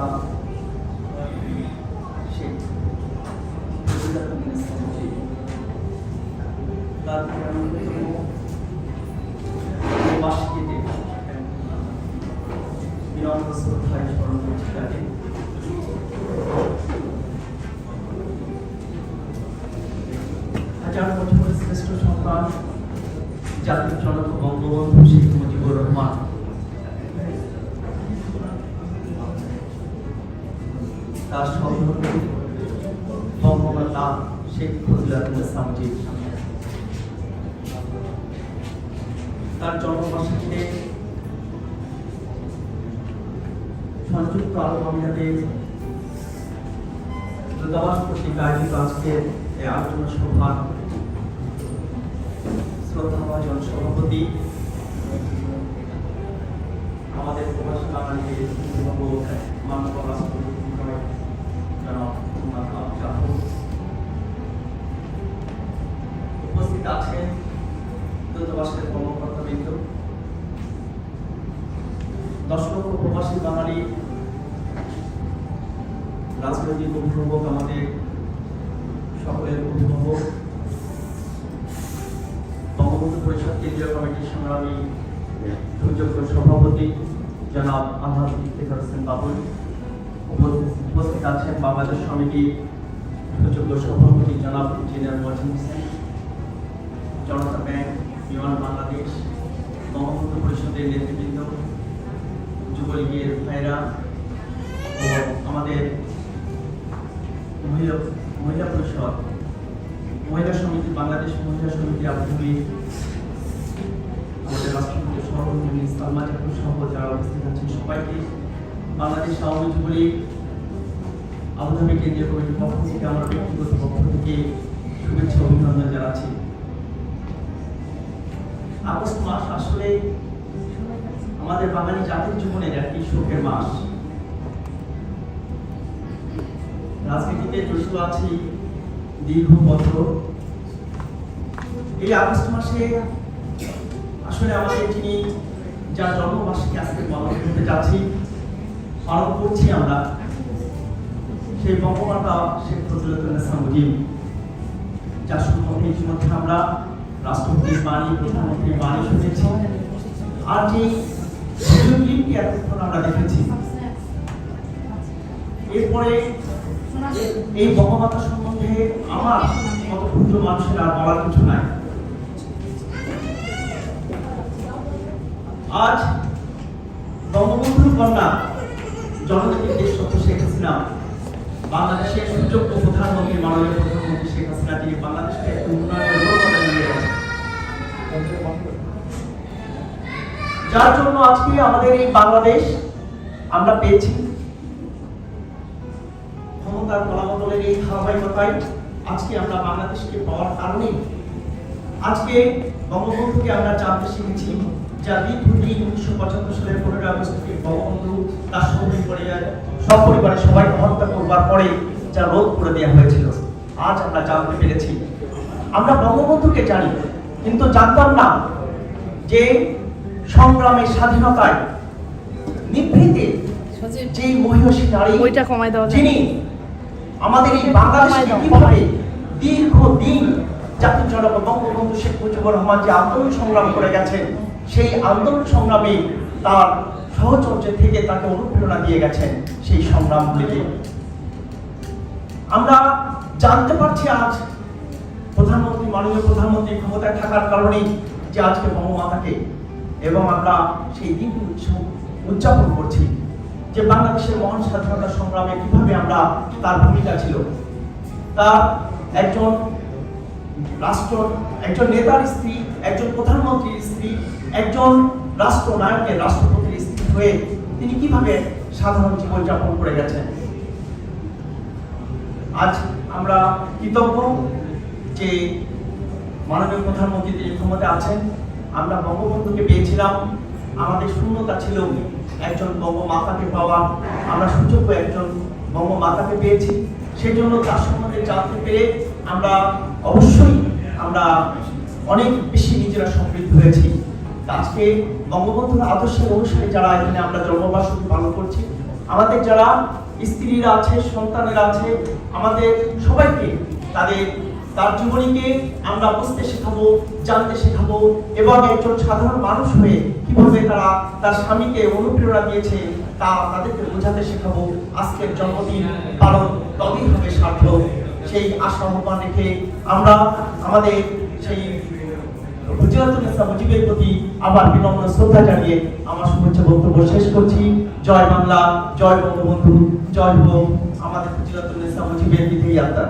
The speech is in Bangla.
daha şey daha başka değil. Bir anda sıfır platformda çıkardı. হাজার বছরের শ্রেষ্ঠ সন্তান জাতির জনক বঙ্গবন্ধু শেখ মুজিবুর রহমান তার জন্মবার্ষিকীতে সংযুক্ত আরব আমিরাতের দূতাবাস কর্তৃক আজকের আলোচনা সভা শ্রদ্ধাভাজন সভাপতি আমাদের প্রবাসী বাঙালিদের মানব রাষ্ট্রপতি জনাব মোহাম্মদ আবু জাফর উপস্থিত আছেন দূতাবাসের কর্মকর্তাবৃন্দ দশ লক্ষ প্রবাসী বাঙালি, রাজনৈতিক অভিভাবক আমাদের সকলের অভিভাবক, বঙ্গবন্ধু পরিষদ কেন্দ্রীয় কমিটির সংগ্রামী সুযোগ্য সভাপতি জনাব আলহাজ ইফতেখার হোসেন বাবুল, উপস্থিত আছেন বাংলাদেশ সমিতির সুযোগ্য সভাপতি জনাব ইঞ্জিনিয়ার মজিদ হোসেন। বিমান বাংলাদেশ বঙ্গবন্ধু পরিষদের নেতৃবৃন্দ যুবলীগের ভাইরা ও আমাদের মহিলা মহিলা পরিষদ, মহিলা সমিতি, বাংলাদেশ মহিলা সমিতি আবুধাবি আমাদের রাষ্ট্রপতি সভাপতি সালমা জাকুর সহ যারা উপস্থিত আছেন সবাইকে, বাংলাদেশ আওয়ামী যুবলীগ আবুধাবি কেন্দ্রীয় কমিটির পক্ষ থেকে, আমার ব্যক্তিগত পক্ষ থেকে শুভেচ্ছা অভিনন্দন জানাচ্ছি। আগস্ট মাস আসলে আমাদের বাঙালি জাতির জীবনের একটি শোকের মাস। রাজনীতিতে জড়িত আছি দীর্ঘ বছর। এই আগস্ট মাসে আসলে আমাদের যিনি যার জন্মবার্ষিকী আজকে পালন করতে যাচ্ছি, পালন করছি আমরা, সেই বঙ্গমাতা শেখ ফজলুদ্দিন মুজিব যার সম্পর্কে ইতিমধ্যে আমরা রাষ্ট্রপতির বাণী, প্রধানমন্ত্রীর বাণী শুনেছি। আর যে ক্লিপটি এতক্ষণ আমরা দেখেছি, এরপরে এই বঙ্গমাতা সম্বন্ধে আমার মতো ক্ষুদ্র মানুষের আর বলার কিছু নাই। আজ বঙ্গবন্ধুর কন্যা জনজাতির দেশ শেখ হাসিনা বাংলাদেশের সুযোগ্য প্রধানমন্ত্রী মাননীয় যার জন্য আজকে আমাদের এই বাংলাদেশ আমরা পেয়েছি। ক্ষমতার ফলাবদলের এই ধারাবাহিকতায় আজকে আমরা বাংলাদেশকে পাওয়ার কারণে আজকে বঙ্গবন্ধুকে আমরা জানতে শিখেছি যা দীর্ঘদিন উনিশশো পঁচাত্তর সালের পনেরোই আগস্ট থেকে বঙ্গবন্ধু তার সপরিবারে সপরিবারে সবাইকে হত্যা করবার পরে যা রোধ করে দেওয়া হয়েছিল। আজ আমরা জানতে পেরেছি। আমরা বঙ্গবন্ধুকে জানি, কিন্তু জানতাম না যে সংগ্রামের স্বাধীনতায় নিভৃতে যে মহিষী নারী ওইটা কমায় দেওয়া যিনি আমাদের এই বাংলাদেশকে কীভাবে দীর্ঘ দিন জাতির জনক বঙ্গবন্ধু শেখ মুজিবুর রহমান যে আন্দোলন সংগ্রাম করে গেছেন সেই আন্দোলন সংগ্রামে তার সহচর্য থেকে তাকে অনুপ্রেরণা দিয়ে গেছেন সেই সংগ্রামগুলিকে আমরা জানতে পারছি আজ প্রধানমন্ত্রী মাননীয় প্রধানমন্ত্রী ক্ষমতায় থাকার কারণেই যে আজকে বঙ্গমাতাকে এবং আমরা সেই দিনটি উদযাপন করছি যে বাংলাদেশের মহান স্বাধীনতা সংগ্রামে কীভাবে আমরা তার ভূমিকা ছিল। তার একজন রাষ্ট্র, একজন নেতার স্ত্রী, একজন প্রধানমন্ত্রীর স্ত্রী, একজন রাষ্ট্রনায়কের, রাষ্ট্রপতির স্ত্রী হয়ে তিনি কীভাবে সাধারণ জীবনযাপন করে গেছেন। আজ আমরা কৃতজ্ঞ যে মাননীয় প্রধানমন্ত্রী তিনি ক্ষমতায় আছেন। আমরা বঙ্গবন্ধুকে পেয়েছিলাম, আমাদের শূন্যতা ছিল একজন বঙ্গমাতাকে পাওয়া, আমরা সুযোগ্য একজন বঙ্গমাতাকে পেয়েছি। সেই জন্য তার সম্বন্ধে জানতে পেরে আমরা অবশ্যই আমরা অনেক বেশি নিজেরা সমৃদ্ধ হয়েছি। আজকে বঙ্গবন্ধুর আদর্শের অনুসারে যারা এখানে আমরা জন্মবার্ষিকী পালন করছি, আমাদের যারা স্ত্রীরা আছে, সন্তানেরা আছে, আমাদের সবাইকে তাদের তার জীবনীকে আমরা বুঝতে শেখাবো, জানতে শেখাবো। এবং একজন সাধারণ মানুষ হয়ে কীভাবে তারা তার স্বামীকে অনুপ্রেরণা দিয়েছে, তা তাদেরকে বোঝাতে শেখাবো। আজকের জন্মদিন পালন তবেই হবে সার্থক। সেই আশা আহ্বান রেখে আমরা আমাদের সেই মুজিবের প্রতি আবার বিনম্র শ্রদ্ধা জানিয়ে আমার শুভেচ্ছা বক্তব্য শেষ করছি। জয় বাংলা, জয় বঙ্গবন্ধু, জয় হোক আমাদের গুজরাতুল ইসলাম মুজিবের বিধেয়ী আত্মা।